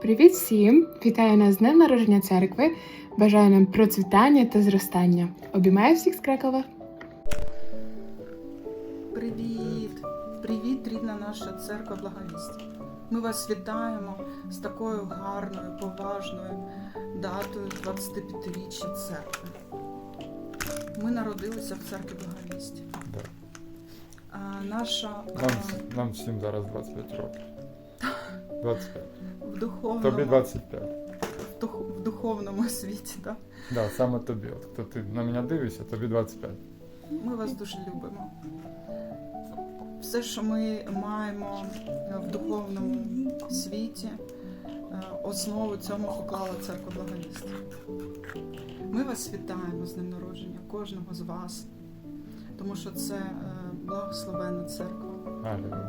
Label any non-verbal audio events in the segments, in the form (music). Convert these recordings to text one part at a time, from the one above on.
Привіт всім! Вітаю нас з днем народження церкви. Бажаю нам процвітання та зростання. Обіймаю всіх з Кракова. Привіт! Привіт, рідна наша церква благовістя. Ми вас вітаємо з такою гарною, поважною датою 25-річчя церкви. Ми народилися в церкві благовістя. Наша Нам, нам всім зараз 25 років. 25. в, духовному, Тобі 25. в, дух- в духовному світі, да? Да, саме тобі. От хто ти на мене дивишся, тобі 25. ми вас дуже любимо. Все, що ми маємо в духовному світі, е, основу цьому поклала церква благовістя. Ми вас вітаємо з днем народження, кожного з вас, тому що це е, благословенна церква.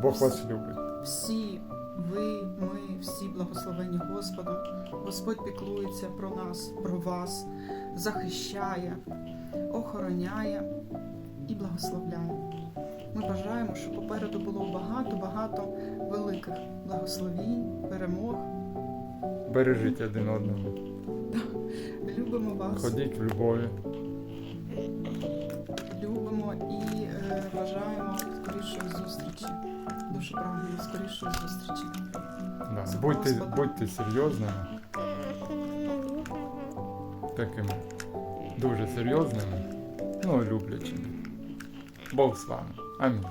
Бог вас любить. Всі ви, ми, всі благословені Господом. Господь піклується про нас, про вас, захищає, охороняє і благословляє. Ми бажаємо, щоб попереду було багато-багато великих благословінь, перемог. Бережіть один одного. Любимо вас, Ходіть в любові. любимо і е, бажаємо скорішої зустрічі. Дуже прагнемо скорішої зустрічі. Да. Будьте, будьте серйозними. Такими дуже серйозними, ну люблячими. Бог з вами. Амінь.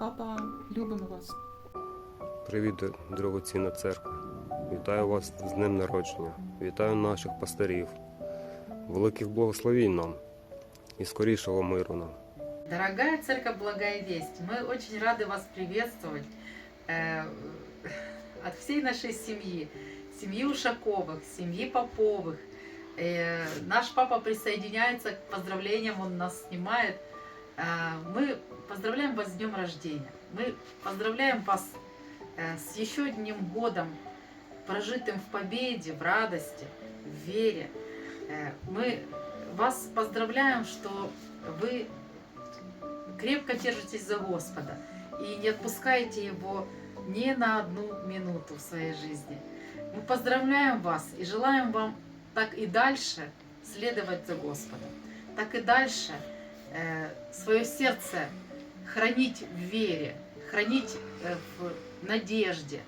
Папа, любимо вас. Привіт, дорогоцінна церква. Вітаю вас з днем народження. Вітаю наших пастирів. Великих благословінь нам і скорішого миру нам. Дорогая церковь Благая Весть, мы очень рады вас приветствовать э, от всей нашей семьи, семьи Ушаковых, семьи Поповых. Э, наш папа присоединяется к поздравлениям, он нас снимает. Э, мы поздравляем вас с днем рождения. Мы поздравляем вас э, с еще одним годом, прожитым в победе, в радости, в вере. Э, мы вас поздравляем, что вы крепко держитесь за Господа и не отпускаете Его ни на одну минуту в своей жизни. Мы поздравляем вас и желаем вам так и дальше следовать за Господом, так и дальше э, свое сердце хранить в вере, хранить э, в надежде,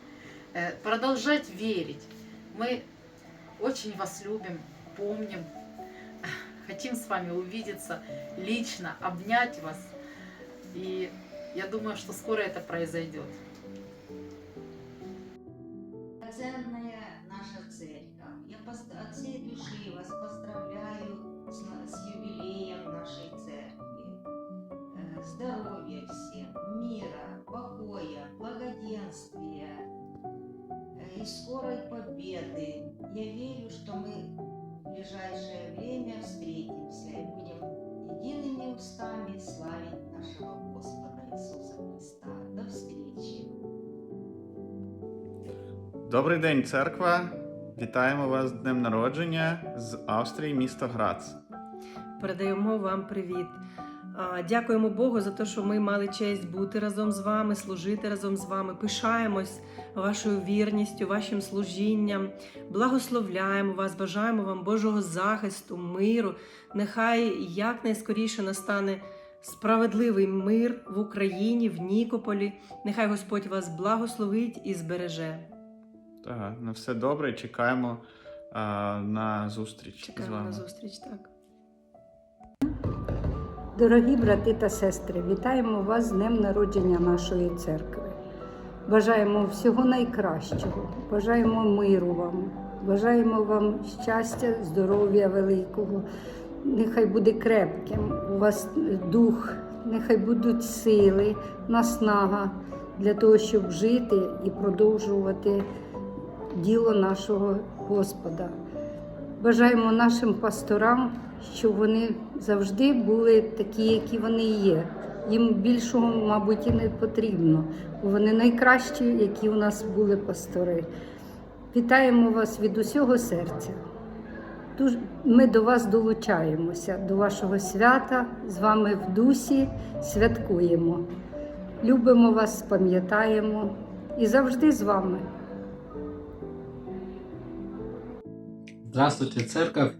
э, продолжать верить. Мы очень вас любим, помним, хотим с вами увидеться лично, обнять вас. И я думаю, что скоро это произойдет. Драгоценная наша церковь, я от всей души вас поздравляю с, с юбилеем нашей церкви. Э, Здоровья всем, мира, покоя, благоденствия э, и скорой победы. Я верю, что мы в ближайшее время встретимся и будем едиными устами славить нашего Господа Иисуса Христа. До встречи! Добрий день, церква! Вітаємо вас з днем народження з Австрії, місто Грац. Передаємо вам привіт. Дякуємо Богу за те, що ми мали честь бути разом з вами, служити разом з вами. Пишаємось вашою вірністю, вашим служінням. Благословляємо вас, бажаємо вам Божого захисту, миру. Нехай якнайскоріше настане справедливий мир в Україні, в Нікополі. Нехай Господь вас благословить і збереже. Так, на все добре. Чекаємо а, на зустріч з вами. на зустріч. Так. Дорогі брати та сестри, вітаємо вас з днем народження нашої церкви. Бажаємо всього найкращого, бажаємо миру вам, бажаємо вам щастя, здоров'я великого. Нехай буде крепким у вас дух, нехай будуть сили, наснага для того, щоб жити і продовжувати діло нашого Господа. Бажаємо нашим пасторам, щоб вони завжди були такі, які вони є. Їм більшого, мабуть, і не потрібно, вони найкращі, які у нас були пастори. Вітаємо вас від усього серця. Дуже- Ми до вас долучаємося, до вашого свята, з вами в дусі святкуємо. Любимо вас, пам'ятаємо і завжди з вами. Здравствуйте, церковь.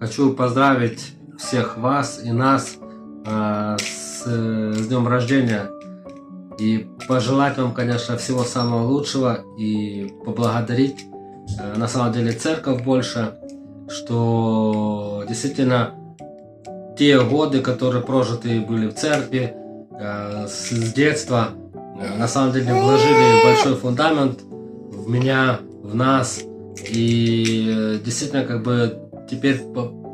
Хочу поздравить всех вас и нас э, с, э, с днем рождения и пожелать вам, конечно, всего самого лучшего и поблагодарить э, на самом деле церковь больше, что действительно те годы, которые прожиты были в церкви э, с, детства, э, на самом деле вложили большой фундамент в меня, в нас. И э, действительно, как бы теперь,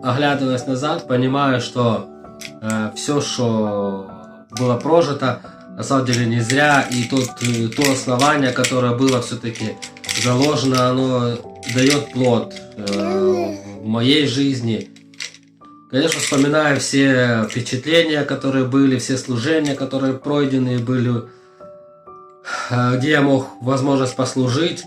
оглядываясь назад, понимаю, что все, что было прожито, на самом деле не зря. И тот, то основание, которое было все-таки заложено, оно дает плод в моей жизни. Конечно, вспоминаю все впечатления, которые были, все служения, которые пройденные были, э, где я мог возможность послужить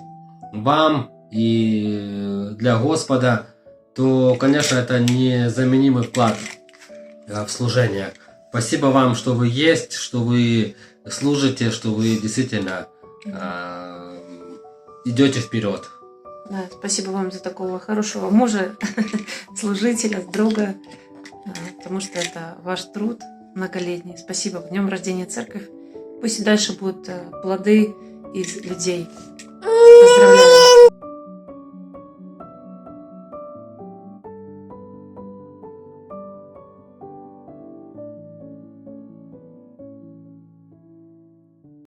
вам и для Господа, то, конечно, это незаменимый вклад э, в служение. Спасибо вам, что вы есть, что вы служите, что вы действительно э, идете вперед. Да, спасибо вам за такого хорошего мужа, (laughs) служителя, друга, а, потому что это ваш труд многолетний. Спасибо. В днем рождения церковь. Пусть и дальше будут э, плоды из людей. Поздравляю.